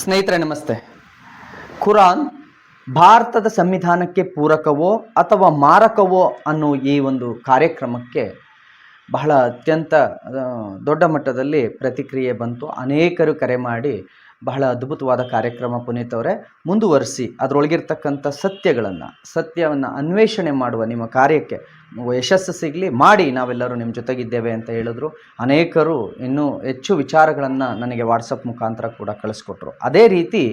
ಸ್ನೇಹಿತರೆ, ನಮಸ್ತೆ. ಖುರಾನ್ ಭಾರತದ ಸಂವಿಧಾನಕ್ಕೆ ಪೂರಕವೋ ಅಥವಾ ಮಾರಕವೋ ಅನ್ನೋ ಈ ಒಂದು ಕಾರ್ಯಕ್ರಮಕ್ಕೆ ಬಹಳ ಅತ್ಯಂತ ದೊಡ್ಡ ಮಟ್ಟದಲ್ಲಿ ಪ್ರತಿಕ್ರಿಯೆ ಬಂತು. ಅನೇಕರು ಕರೆ ಮಾಡಿ ಬಹಳ ಅದ್ಭುತವಾದ ಕಾರ್ಯಕ್ರಮ ಪುನೀತ್ ಅವರೇ. ಮುಂದುವರಿಸಿ, ಅದರೊಳಗಿರ್ತಕ್ಕಂಥ ಸತ್ಯಗಳನ್ನು, ಸತ್ಯವನ್ನು ಅನ್ವೇಷಣೆ ಮಾಡುವ ನಿಮ್ಮ ಕಾರ್ಯಕ್ಕೆ ಯಶಸ್ಸು ಸಿಗಲಿ, ಮಾಡಿ ನಾವೆಲ್ಲರೂ ನಿಮ್ಮ ಜೊತೆಗಿದ್ದೇವೆ ಅಂತ ಹೇಳಿದ್ರು. ಅನೇಕರು ಇನ್ನೂ ಹೆಚ್ಚು ವಿಚಾರಗಳನ್ನು ನನಗೆ ವಾಟ್ಸಪ್ ಮುಖಾಂತರ ಕೂಡ ಕಳಿಸ್ಕೊಟ್ರು. ಅದೇ ರೀತಿ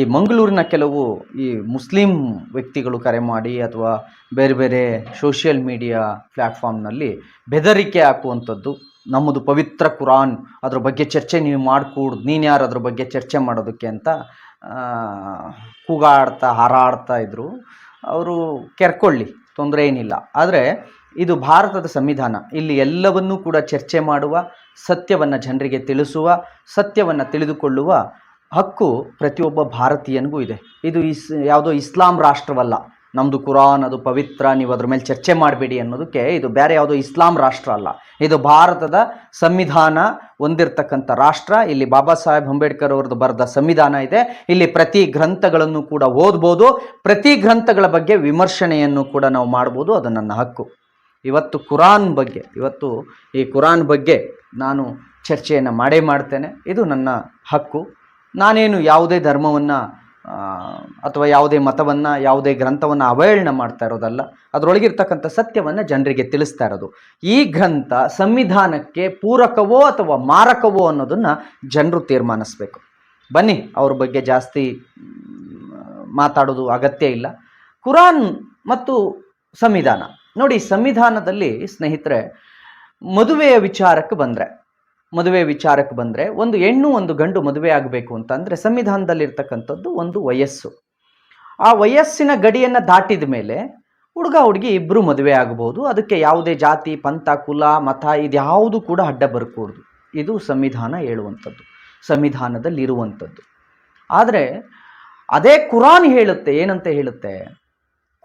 ಈ ಮಂಗಳೂರಿನ ಕೆಲವು ಈ ಮುಸ್ಲಿಂ ವ್ಯಕ್ತಿಗಳು ಕರೆ ಮಾಡಿ ಅಥವಾ ಬೇರೆ ಬೇರೆ ಸೋಷಿಯಲ್ ಮೀಡಿಯಾ ಪ್ಲ್ಯಾಟ್ಫಾರ್ಮ್ನಲ್ಲಿ ಬೆದರಿಕೆ ಹಾಕುವಂಥದ್ದು ನಮ್ಮದು ಪವಿತ್ರ ಕುರಾನ್, ಅದ್ರ ಬಗ್ಗೆ ಚರ್ಚೆ ನೀವು ಮಾಡಿಕೂಡ್ದು, ನೀನು ಯಾರು ಅದ್ರ ಬಗ್ಗೆ ಚರ್ಚೆ ಮಾಡೋದಕ್ಕೆ ಅಂತ ಕೂಗಾಡ್ತಾ, ಹಾರಾಡ್ತಾ ಇದ್ದರು ಅವರು ಕೆರ್ಕೊಳ್ಳಿ, ತೊಂದರೆ ಏನಿಲ್ಲ. ಆದರೆ ಇದು ಭಾರತದ ಸಂವಿಧಾನ. ಇಲ್ಲಿ ಎಲ್ಲವನ್ನೂ ಕೂಡ ಚರ್ಚೆ ಮಾಡುವ, ಸತ್ಯವನ್ನು ಜನರಿಗೆ ತಿಳಿಸುವ, ಸತ್ಯವನ್ನು ತಿಳಿದುಕೊಳ್ಳುವ ಹಕ್ಕು ಪ್ರತಿಯೊಬ್ಬ ಭಾರತೀಯನಿಗೂ ಇದೆ. ಇದು ಇಸ್, ಯಾವುದೋ ಇಸ್ಲಾಂ ರಾಷ್ಟ್ರವಲ್ಲ. ನಮ್ಮದು ಕುರಾನ್, ಅದು ಪವಿತ್ರ, ನೀವು ಅದ್ರ ಮೇಲೆ ಚರ್ಚೆ ಮಾಡಬೇಡಿ ಅನ್ನೋದಕ್ಕೆ ಇದು ಬೇರೆ ಯಾವುದೋ ಇಸ್ಲಾಂ ರಾಷ್ಟ್ರ ಅಲ್ಲ. ಇದು ಭಾರತದ ಸಂವಿಧಾನ ಹೊಂದಿರತಕ್ಕಂಥ ರಾಷ್ಟ್ರ. ಇಲ್ಲಿ ಬಾಬಾ ಸಾಹೇಬ್ ಅಂಬೇಡ್ಕರ್ ಅವ್ರದ್ದು ಬರೆದ ಸಂವಿಧಾನ ಇದೆ. ಇಲ್ಲಿ ಪ್ರತಿ ಗ್ರಂಥಗಳನ್ನು ಕೂಡ ಓದ್ಬೋದು. ಪ್ರತಿ ಗ್ರಂಥಗಳ ಬಗ್ಗೆ ವಿಮರ್ಶನೆಯನ್ನು ಕೂಡ ನಾವು ಮಾಡ್ಬೋದು. ಅದು ನನ್ನ ಹಕ್ಕು. ಇವತ್ತು ಕುರಾನ್ ಬಗ್ಗೆ, ಇವತ್ತು ಈ ಕುರಾನ್ ಬಗ್ಗೆ ನಾನು ಚರ್ಚೆಯನ್ನು ಮಾಡೇ ಮಾಡ್ತೇನೆ. ಇದು ನನ್ನ ಹಕ್ಕು. ನಾನೇನು ಯಾವುದೇ ಧರ್ಮವನ್ನು ಅಥವಾ ಯಾವುದೇ ಮತವನ್ನು, ಯಾವುದೇ ಗ್ರಂಥವನ್ನು ಅವಹೇಳನ ಮಾಡ್ತಾ ಇರೋದಲ್ಲ, ಅದರೊಳಗಿರ್ತಕ್ಕಂಥ ಸತ್ಯವನ್ನು ಜನರಿಗೆ ತಿಳಿಸ್ತಾ ಇರೋದು. ಈ ಗ್ರಂಥ ಸಂವಿಧಾನಕ್ಕೆ ಪೂರಕವೋ ಅಥವಾ ಮಾರಕವೋ ಅನ್ನೋದನ್ನು ಜನರು ತೀರ್ಮಾನಿಸ್ಬೇಕು. ಬನ್ನಿ, ಅವ್ರ ಬಗ್ಗೆ ಜಾಸ್ತಿ ಮಾತಾಡೋದು ಅಗತ್ಯ ಇಲ್ಲ. ಕುರಾನ್ ಮತ್ತು ಸಂವಿಧಾನ. ನೋಡಿ, ಸಂವಿಧಾನದಲ್ಲಿ ಸ್ನೇಹಿತರೆ, ಮದುವೆಯ ವಿಚಾರಕ್ಕೆ ಬಂದರೆ ಮದುವೆ ವಿಚಾರಕ್ಕೆ ಬಂದರೆ ಒಂದು ಹೆಣ್ಣು ಒಂದು ಗಂಡು ಮದುವೆ ಆಗಬೇಕು ಅಂತಂದರೆ ಸಂವಿಧಾನದಲ್ಲಿರ್ತಕ್ಕಂಥದ್ದು ಒಂದು ವಯಸ್ಸು. ಆ ವಯಸ್ಸಿನ ಗಡಿಯನ್ನು ದಾಟಿದ ಮೇಲೆ ಹುಡುಗ ಹುಡುಗಿ ಇಬ್ಬರು ಮದುವೆ ಆಗಬಹುದು ಅದಕ್ಕೆ ಯಾವುದೇ ಜಾತಿ, ಪಂಥ, ಕುಲ, ಮತ ಇದ್ಯಾವುದು ಕೂಡ ಅಡ್ಡ ಬರಕೂಡ್ದು. ಇದು ಸಂವಿಧಾನ ಹೇಳುವಂಥದ್ದು, ಸಂವಿಧಾನದಲ್ಲಿರುವಂಥದ್ದು. ಆದರೆ ಅದೇ ಕುರಾನ್ ಹೇಳುತ್ತೆ, ಏನಂತ ಹೇಳುತ್ತೆ?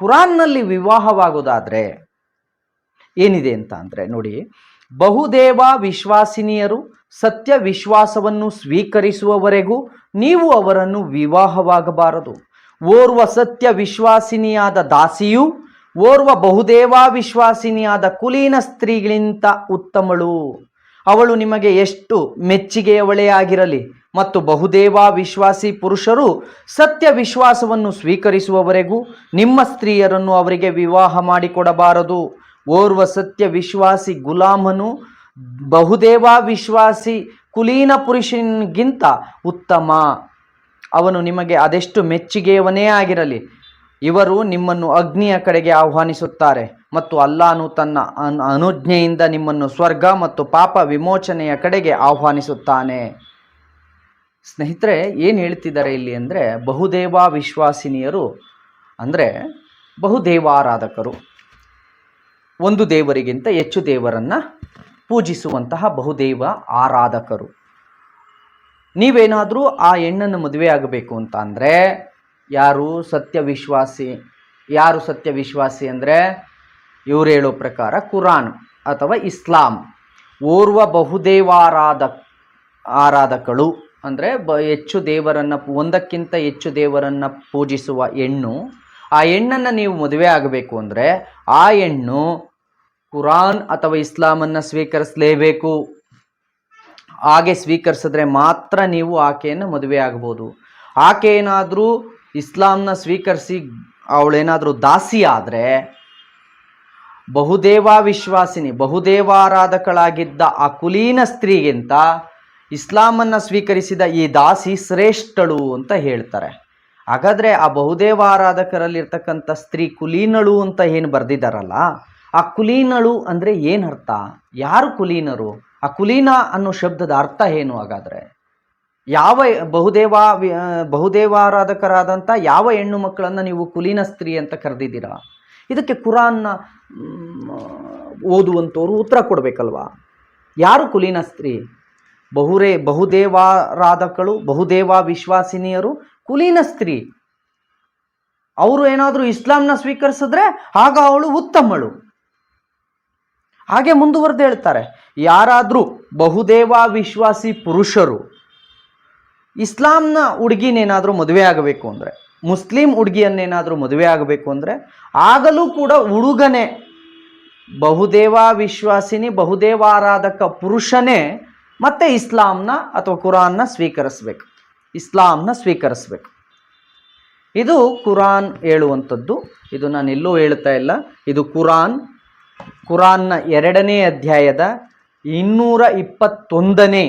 ಕುರಾನ್ನಲ್ಲಿ ವಿವಾಹವಾಗೋದಾದರೆ ಏನಿದೆ ಅಂತ ಅಂದರೆ ನೋಡಿ ಬಹುದೇವ ವಿಶ್ವಾಸಿನಿಯರು ಸತ್ಯ ವಿಶ್ವಾಸವನ್ನು ಸ್ವೀಕರಿಸುವವರೆಗೂ ನೀವು ಅವರನ್ನು ವಿವಾಹವಾಗಬಾರದು. ಓರ್ವ ಸತ್ಯ ವಿಶ್ವಾಸಿನಿಯಾದ ದಾಸಿಯು, ಓರ್ವ ಬಹುದೇವ ವಿಶ್ವಾಸಿನಿಯಾದ ಕುಲೀನ ಸ್ತ್ರೀಗಳಿಂತ ಉತ್ತಮಳು. ಅವಳು ನಿಮಗೆ ಎಷ್ಟು ಮೆಚ್ಚುಗೆಯವಳೇ ಆಗಿರಲಿ ಮತ್ತು ಬಹುದೇವ ವಿಶ್ವಾಸಿ ಪುರುಷರು ಸತ್ಯ ವಿಶ್ವಾಸವನ್ನು ಸ್ವೀಕರಿಸುವವರೆಗೂ ನಿಮ್ಮ ಸ್ತ್ರೀಯರನ್ನು ಅವರಿಗೆ ವಿವಾಹ ಮಾಡಿಕೊಡಬಾರದು. ಓರ್ವ ಸತ್ಯ ವಿಶ್ವಾಸಿ ಗುಲಾಮನು ಬಹುದೇವಾ ವಿಶ್ವಾಸಿ ಕುಲೀನ ಪುರುಷನಿಗಿಂತ ಉತ್ತಮ. ಅವನು ನಿಮಗೆ ಅದೆಷ್ಟು ಮೆಚ್ಚುಗೆಯವನೇ ಆಗಿರಲಿ. ಇವರು ನಿಮ್ಮನ್ನು ಅಗ್ನಿಯ ಕಡೆಗೆ ಆಹ್ವಾನಿಸುತ್ತಾರೆ ಮತ್ತು ಅಲ್ಲಾನು ತನ್ನ ಅನ್- ಅನುಜ್ಞೆಯಿಂದ ನಿಮ್ಮನ್ನು ಸ್ವರ್ಗ ಮತ್ತು ಪಾಪ ವಿಮೋಚನೆಯ ಕಡೆಗೆ ಆಹ್ವಾನಿಸುತ್ತಾನೆ. ಸ್ನೇಹಿತರೆ, ಏನು ಹೇಳ್ತಿದ್ದಾರೆ ಇಲ್ಲಿ ಅಂದರೆ ಬಹುದೇವ ವಿಶ್ವಾಸಿನಿಯರು ಅಂದರೆ ಬಹುದೇವಾರಾಧಕರು. ಒಂದು ದೇವರಿಗಿಂತ ಹೆಚ್ಚು ದೇವರನ್ನು ಪೂಜಿಸುವಂತಹ ಬಹುದೇವ ಆರಾಧಕರು. ನೀವೇನಾದರೂ ಆ ಹೆಣ್ಣನ್ನು ಮದುವೆ ಆಗಬೇಕು ಅಂತ ಅಂದರೆ ಯಾರು ಸತ್ಯವಿಶ್ವಾಸಿ ಯಾರು ಸತ್ಯವಿಶ್ವಾಸಿ ಅಂದರೆ ಇವರು ಹೇಳೋ ಪ್ರಕಾರ ಕುರಾನ್ ಅಥವಾ ಇಸ್ಲಾಂ. ಓರ್ವ ಬಹುದೇವಾರಾಧ, ಆರಾಧಕಳು ಅಂದರೆ ಬ ಹೆಚ್ಚು ದೇವರನ್ನು ಒಂದಕ್ಕಿಂತ ಹೆಚ್ಚು ದೇವರನ್ನು ಪೂಜಿಸುವ ಹೆಣ್ಣು, ಆ ಹೆಣ್ಣನ್ನು ನೀವು ಮದುವೆ ಆಗಬೇಕು ಅಂದರೆ ಆ ಹೆಣ್ಣು ಕುರಾನ್ ಅಥವಾ ಇಸ್ಲಾಮನ್ನು ಸ್ವೀಕರಿಸಲೇಬೇಕು. ಹಾಗೆ ಸ್ವೀಕರಿಸಿದ್ರೆ ಮಾತ್ರ ನೀವು ಆಕೆಯನ್ನು ಮದುವೆ ಆಗ್ಬೋದು. ಆಕೆ ಏನಾದರೂ ಇಸ್ಲಾಂನ ಸ್ವೀಕರಿಸಿ ಅವಳೇನಾದರೂ ದಾಸಿ ಆದರೆ ಬಹುದೇವಾ ವಿಶ್ವಾಸಿನಿ ಬಹುದೇವಾರಾಧಕಳಾಗಿದ್ದ ಆ ಕುಲೀನ ಸ್ತ್ರೀಗಿಂತ ಇಸ್ಲಾಮನ್ನು ಸ್ವೀಕರಿಸಿದ ಈ ದಾಸಿ ಶ್ರೇಷ್ಠಳು ಅಂತ ಹೇಳ್ತಾರೆ. ಹಾಗಾದರೆ ಆ ಬಹುದೇವ ಆರಾಧಕರಲ್ಲಿ ಇರ್ತಕ್ಕಂಥ ಸ್ತ್ರೀ ಕುಲೀನಳು ಅಂತ ಏನು ಬರೆದಿದ್ದಾರಲ್ಲ ಆ ಕುಲೀನಳು ಅಂದರೆ ಏನು ಅರ್ಥ? ಯಾರು ಕುಲೀನರು? ಆ ಕುಲೀನ ಅನ್ನೋ ಶಬ್ದದ ಅರ್ಥ ಏನು ಹಾಗಾದರೆ? ಯಾವ ಬಹುದೇವ ಬಹುದೇವಾರಾಧಕರಾದಂಥ ಯಾವ ಹೆಣ್ಣು ಮಕ್ಕಳನ್ನು ನೀವು ಕುಲೀನ ಸ್ತ್ರೀ ಅಂತ ಕರೆದಿದ್ದೀರಾ? ಇದಕ್ಕೆ ಕುರಾನ್ನ ಓದುವಂಥವ್ರು ಉತ್ತರ ಕೊಡಬೇಕಲ್ವಾ? ಯಾರು ಕುಲೀನ ಸ್ತ್ರೀ? ಬಹುರೇ ಬಹುದೇವಾರಾಧಕಳು ಬಹುದೇವ ವಿಶ್ವಾಸಿನಿಯರು ಕುಲೀನ ಸ್ತ್ರೀ. ಅವರು ಏನಾದರೂ ಇಸ್ಲಾಂನ ಸ್ವೀಕರಿಸಿದ್ರೆ ಆಗ ಅವಳು ಉತ್ತಮಳು. ಹಾಗೆ ಮುಂದುವರೆದು ಹೇಳ್ತಾರೆ, ಯಾರಾದರೂ ಬಹುದೇವ ವಿಶ್ವಾಸಿ ಪುರುಷರು, ಇಸ್ಲಾಂನ ಹುಡುಗಿನೇನಾದರೂ ಮದುವೆ ಆಗಬೇಕು ಅಂದರೆ, ಮುಸ್ಲಿಂ ಹುಡುಗಿಯನ್ನೇನಾದರೂ ಮದುವೆ ಆಗಬೇಕು ಅಂದರೆ, ಆಗಲೂ ಕೂಡ ಹುಡುಗನೇ, ಬಹುದೇವ ವಿಶ್ವಾಸಿನಿ, ಬಹುದೇವಾರಾಧಕ ಪುರುಷನೇ ಮತ್ತೆ ಇಸ್ಲಾಂನ ಅಥವಾ ಕುರಾನ್ನ ಸ್ವೀಕರಿಸ್ಬೇಕು. ಇಸ್ಲಾಂನ ಸ್ವೀಕರಿಸ್ಬೇಕು. ಇದು ಕುರಾನ್ ಹೇಳುವಂಥದ್ದು. ಇದು ನಾನು ಎಲ್ಲೂ ಹೇಳ್ತಾ ಇಲ್ಲ. ಇದು ಕುರಾನ್. ಕುರಾನ್ನ ಎರಡನೇ ಅಧ್ಯಾಯದ ಇನ್ನೂರ ಇಪ್ಪತ್ತೊಂದನೇ,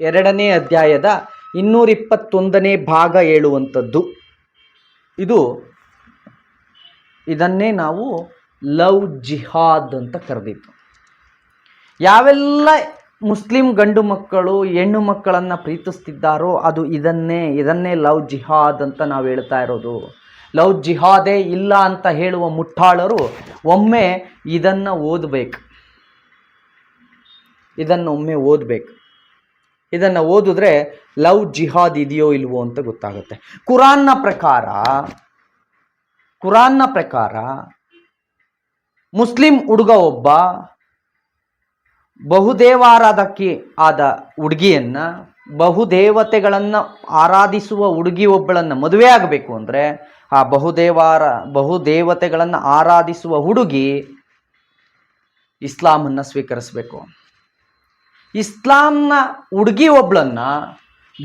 ಎರಡನೇ ಅಧ್ಯಾಯದ ಇನ್ನೂರ ಇಪ್ಪತ್ತೊಂದನೇ ಭಾಗ ಹೇಳುವಂಥದ್ದು. ಇದು ಇದನ್ನೇ ನಾವು ಲವ್ ಜಿಹಾದ್ ಅಂತ ಕರೆದಿದ್ದು. ಯಾವೆಲ್ಲ ಮುಸ್ಲಿಂ ಗಂಡು ಮಕ್ಕಳು ಹೆಣ್ಣು ಮಕ್ಕಳನ್ನು ಪ್ರೀತಿಸ್ತಿದ್ದಾರೋ ಅದು ಇದನ್ನೇ ಇದನ್ನೇ ಲವ್ ಜಿಹಾದ್ ಅಂತ ನಾವು ಹೇಳ್ತಾ ಇರೋದು. ಲವ್ ಜಿಹಾದೇ ಇಲ್ಲ ಅಂತ ಹೇಳುವ ಮುಟ್ಟಾಳರು ಒಮ್ಮೆ ಇದನ್ನು ಓದಬೇಕು. ಇದನ್ನು ಒಮ್ಮೆ ಓದಬೇಕು. ಇದನ್ನು ಓದಿದ್ರೆ ಲವ್ ಜಿಹಾದ್ ಇದೆಯೋ ಇಲ್ವೋ ಅಂತ ಗೊತ್ತಾಗುತ್ತೆ. ಕುರಾನ್ನ ಪ್ರಕಾರ ಕುರಾನ್ನ ಪ್ರಕಾರ ಮುಸ್ಲಿಂ ಹುಡುಗ ಒಬ್ಬ ಬಹುದೇವಾರಾಧಕಿ ಆದ ಹುಡುಗಿಯನ್ನ, ಬಹುದೇವತೆಗಳನ್ನು ಆರಾಧಿಸುವ ಹುಡುಗಿ ಒಬ್ಬಳನ್ನು ಮದುವೆ ಆಗಬೇಕು ಅಂದರೆ, ಆ ಬಹುದೇವಾರ, ಬಹುದೇವತೆಗಳನ್ನು ಆರಾಧಿಸುವ ಹುಡುಗಿ ಇಸ್ಲಾಮನ್ನು ಸ್ವೀಕರಿಸಬೇಕು. ಇಸ್ಲಾಂನ ಹುಡುಗಿ ಒಬ್ಳನ್ನ,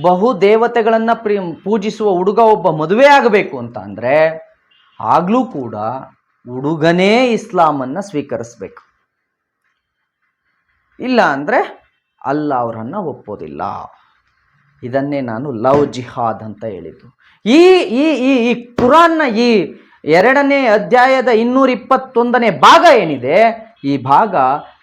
ಬಹುದೇವತೆಗಳನ್ನು ಪೂಜಿಸುವ ಹುಡುಗ ಒಬ್ಬ ಮದುವೆ ಆಗಬೇಕು ಅಂತ ಅಂದರೆ, ಆಗಲೂ ಕೂಡ ಹುಡುಗನೇ ಇಸ್ಲಾಮನ್ನು ಸ್ವೀಕರಿಸಬೇಕು. ಇಲ್ಲ ಅಂದರೆ ಅಲ್ಲ ಅವರನ್ನು ಒಪ್ಪೋದಿಲ್ಲ. ಇದನ್ನೇ ನಾನು ಲವ್ ಜಿಹಾದ್ ಅಂತ ಹೇಳಿದ್ದು. ಈ ಈ ಈ ಈ ಕುರಾನ್ನ ಈ ಎರಡನೇ ಅಧ್ಯಾಯದ ಇನ್ನೂರ ಇಪ್ಪತ್ತೊಂದನೇ ಭಾಗ ಏನಿದೆ? ಈ ಭಾಗ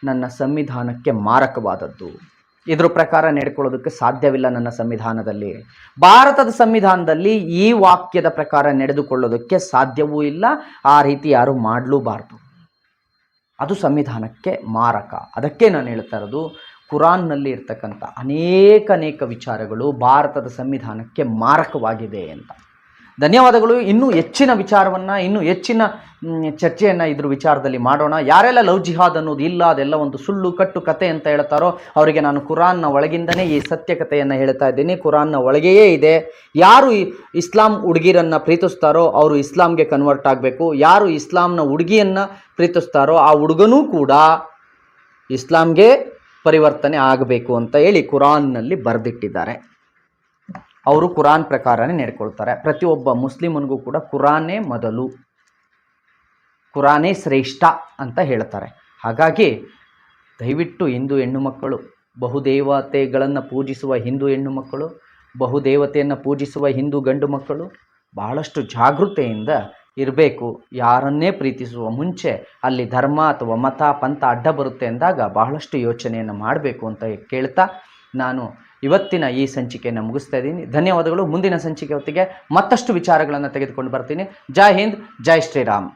ನನ್ನ ಸಂವಿಧಾನಕ್ಕೆ ಮಾರಕವಾದದ್ದು. ಇದ್ರ ಪ್ರಕಾರ ನಡ್ಕೊಳ್ಳೋದಕ್ಕೆ ಸಾಧ್ಯವಿಲ್ಲ ನನ್ನ ಸಂವಿಧಾನದಲ್ಲಿ. ಭಾರತದ ಸಂವಿಧಾನದಲ್ಲಿ ಈ ವಾಕ್ಯದ ಪ್ರಕಾರ ನಡೆದುಕೊಳ್ಳೋದಕ್ಕೆ ಸಾಧ್ಯವೂ ಇಲ್ಲ. ಆ ರೀತಿ ಯಾರು ಮಾಡಲೂಬಾರ್ದು. ಅದು ಸಂವಿಧಾನಕ್ಕೆ ಮಾರಕ. ಅದಕ್ಕೆ ನಾನು ಹೇಳ್ತಾ ಇರೋದು, ಕುರಾನ್ನಲ್ಲಿ ಇರ್ತಕ್ಕಂಥ ಅನೇಕ ಅನೇಕ ವಿಚಾರಗಳು ಭಾರತದ ಸಂವಿಧಾನಕ್ಕೆ ಮಾರಕವಾಗಿದೆ ಅಂತ. ಧನ್ಯವಾದಗಳು. ಇನ್ನೂ ಹೆಚ್ಚಿನ ವಿಚಾರವನ್ನು, ಇನ್ನೂ ಹೆಚ್ಚಿನ ಚರ್ಚೆಯನ್ನು ಇದ್ರ ವಿಚಾರದಲ್ಲಿ ಮಾಡೋಣ. ಯಾರೆಲ್ಲ ಲವ್ ಜಿಹಾದ್ ಅನ್ನೋದು ಇಲ್ಲ, ಅದೆಲ್ಲ ಒಂದು ಸುಳ್ಳು, ಕಟ್ಟು ಕತೆ ಅಂತ ಹೇಳ್ತಾರೋ ಅವರಿಗೆ ನಾನು ಕುರಾನ್ನ ಒಳಗಿಂದನೇ ಈ ಸತ್ಯ ಕಥೆಯನ್ನು ಹೇಳ್ತಾ ಇದ್ದೀನಿ. ಕುರಾನ್ನ ಒಳಗೆಯೇ ಇದೆ. ಯಾರು ಇಸ್ಲಾಂ ಹುಡುಗಿರನ್ನು ಪ್ರೀತಿಸ್ತಾರೋ ಅವರು ಇಸ್ಲಾಂಗೆ ಕನ್ವರ್ಟ್ ಆಗಬೇಕು. ಯಾರು ಇಸ್ಲಾಂನ ಹುಡುಗಿಯನ್ನು ಪ್ರೀತಿಸ್ತಾರೋ ಆ ಹುಡುಗನೂ ಕೂಡ ಇಸ್ಲಾಂಗೆ ಪರಿವರ್ತನೆ ಆಗಬೇಕು ಅಂತ ಹೇಳಿ ಕುರಾನ್ನಲ್ಲಿ ಬರೆದಿಟ್ಟಿದ್ದಾರೆ. ಅವರು ಕುರಾನ್ ಪ್ರಕಾರನೇ ನಡ್ಕೊಳ್ತಾರೆ. ಪ್ರತಿಯೊಬ್ಬ ಮುಸ್ಲಿಮನಿಗೂ ಕೂಡ ಕುರಾನೇ ಮೊದಲು, ಕುರಾನೇ ಶ್ರೇಷ್ಠ ಅಂತ ಹೇಳ್ತಾರೆ. ಹಾಗಾಗಿ ದಯವಿಟ್ಟು ಹಿಂದೂ ಹೆಣ್ಣು ಮಕ್ಕಳು ಬಹುದೇವತೆಗಳನ್ನು ಪೂಜಿಸುವ ಹಿಂದೂ ಹೆಣ್ಣು ಮಕ್ಕಳು ಬಹುದೇವತೆಯನ್ನು ಪೂಜಿಸುವ ಹಿಂದೂ ಗಂಡು ಮಕ್ಕಳು ಬಹಳಷ್ಟು ಜಾಗೃತೆಯಿಂದ ಇರಬೇಕು. ಯಾರನ್ನೇ ಪ್ರೀತಿಸುವ ಮುಂಚೆ ಅಲ್ಲಿ ಧರ್ಮ ಅಥವಾ ಮತ, ಪಂಥ ಅಡ್ಡ ಬರುತ್ತೆ ಅಂದಾಗ ಬಹಳಷ್ಟು ಯೋಚನೆಯನ್ನು ಮಾಡಬೇಕು ಅಂತ ಕೇಳ್ತಾ ನಾನು ಇವತ್ತಿನ ಈ ಸಂಚಿಕೆಯನ್ನು ಮುಗಿಸ್ತಾ ಇದ್ದೀನಿ. ಧನ್ಯವಾದಗಳು. ಮುಂದಿನ ಸಂಚಿಕೆ ಹೊತ್ತಿಗೆ ಮತ್ತಷ್ಟು ವಿಚಾರಗಳನ್ನು ತೆಗೆದುಕೊಂಡು ಬರ್ತೀನಿ. ಜೈ ಹಿಂದ್, ಜೈ ಶ್ರೀರಾಮ್.